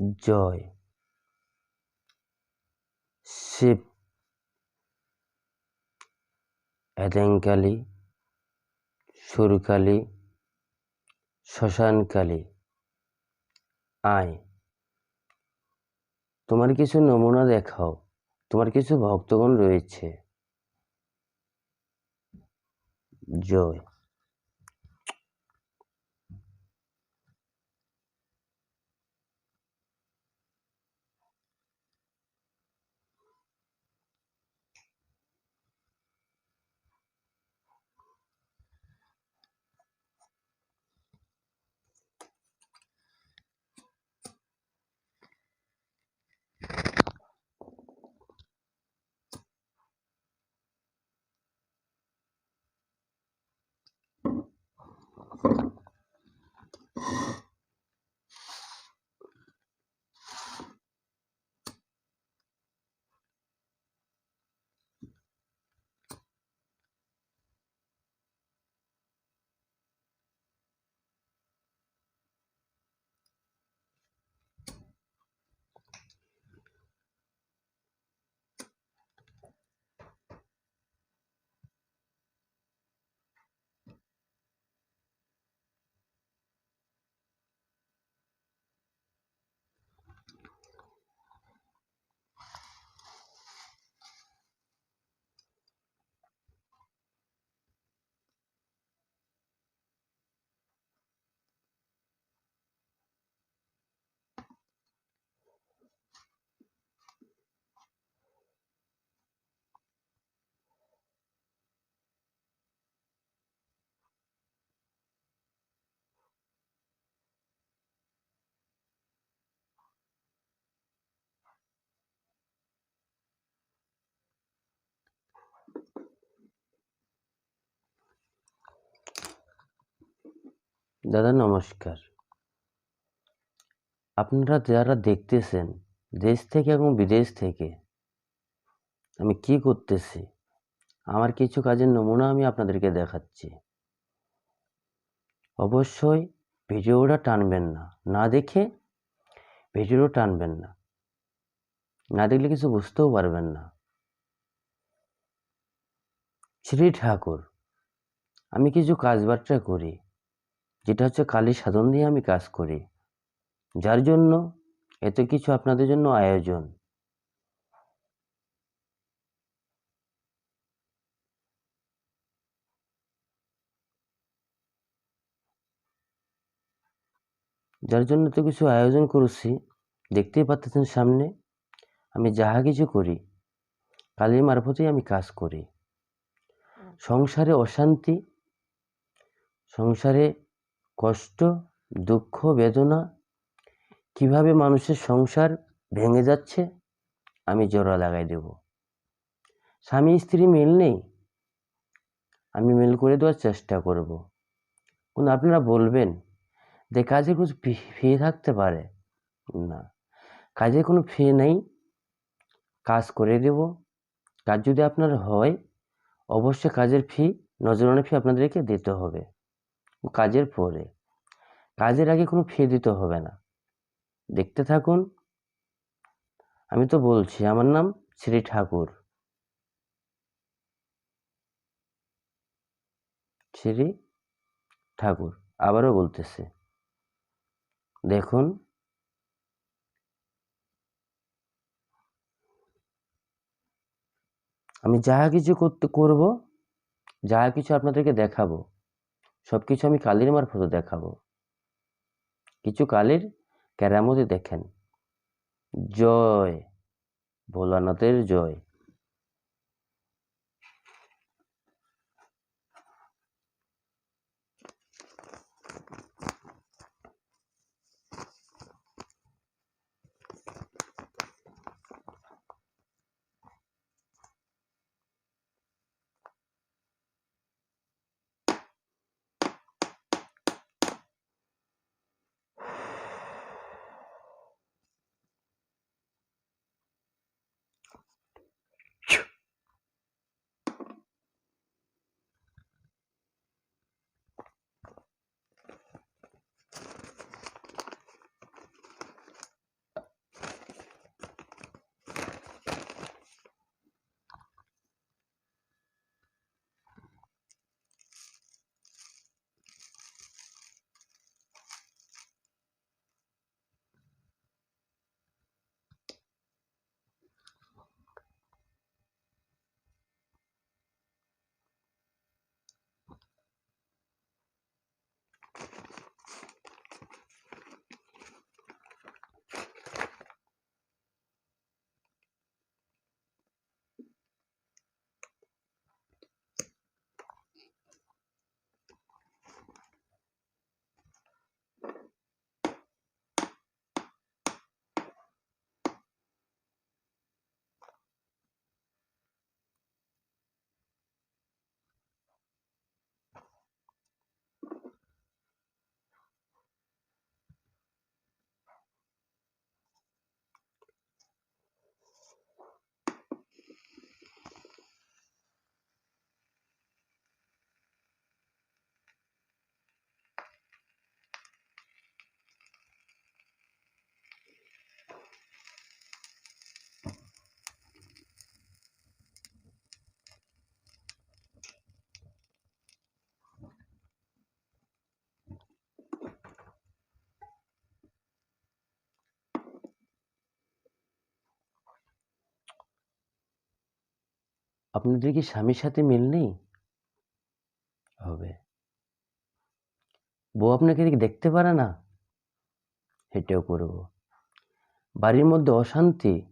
জয়। শিব এদেংকালী সুরকালী, শ্মশানকালী। আয়। তোমার কিছু নমুনা দেখাও। তোমার কিছু ভক্তগণ রয়েছে। জয়। দাদা নমস্কার। আপনারা যারা দেখতেছেন দেশ থেকে এবং বিদেশ থেকে, আমি কি করতেছি? আমার কিছু কাজের নমুনা আমি আপনাদেরকে দেখাচ্ছি। অবশ্যই ভিডিওটা টানবেন না না দেখে ভিডিও টানবেন না। না দেখলে কিছু বুঝতেও পারবেন না। শ্রী ঠাকুর, আমি কিছু কাজবার্তা করি। যেটা হচ্ছে কালী সাধন দিয়ে আমি কাজ করি। যার জন্য এত কিছু আপনাদের জন্য আয়োজন। যার জন্য তো কিছু আয়োজন করেছি দেখতেই পাচ্ছেন সামনে আমি যাহা কিছু করি কালীর মারফতেই আমি কাজ করি। সংসারে অশান্তি সংসারে কষ্ট, দুঃখ, বেদনা কীভাবে মানুষের সংসার ভেঙে যাচ্ছে, আমি জোড়া লাগাই দেব। স্বামী স্ত্রী মিল নেই, আমি মিল করে দেওয়ার চেষ্টা করব। কিন্তু আপনারা বলবেন, যে কাজে কোনো ফি থাকতে পারে? না, কাজে কোনো ফি নেই, কাজ করে দেব। কাজ যদি আপনার হয়, অবশ্যই কাজের ফি নজরানা ফি আপনাদেরকে দিতে হবে। কাজের পরে। কাজের আগে কোনো ফি দিতে হবে না। দেখতে থাকুন। আমি তো বলছি, আমার নাম শ্রী ঠাকুর। শ্রী ঠাকুর, আবারও বলতেছে। দেখুন। আমি যাহা কিছু করতে, করব, যাহা কিছু আপনাদেরকে দেখাবো সব কিছু আমি কালির মারফত দেখাবো। কিছু কালির কেরামতি দেখেন। জয় ভোলানাথের জয়। আপনাদের কি স্বামীর সাথে মিল নেই? হবে। বউ আপনাকে দেখতে পারে না? হেঁটেও করব। বাড়ির মধ্যে অশান্তি।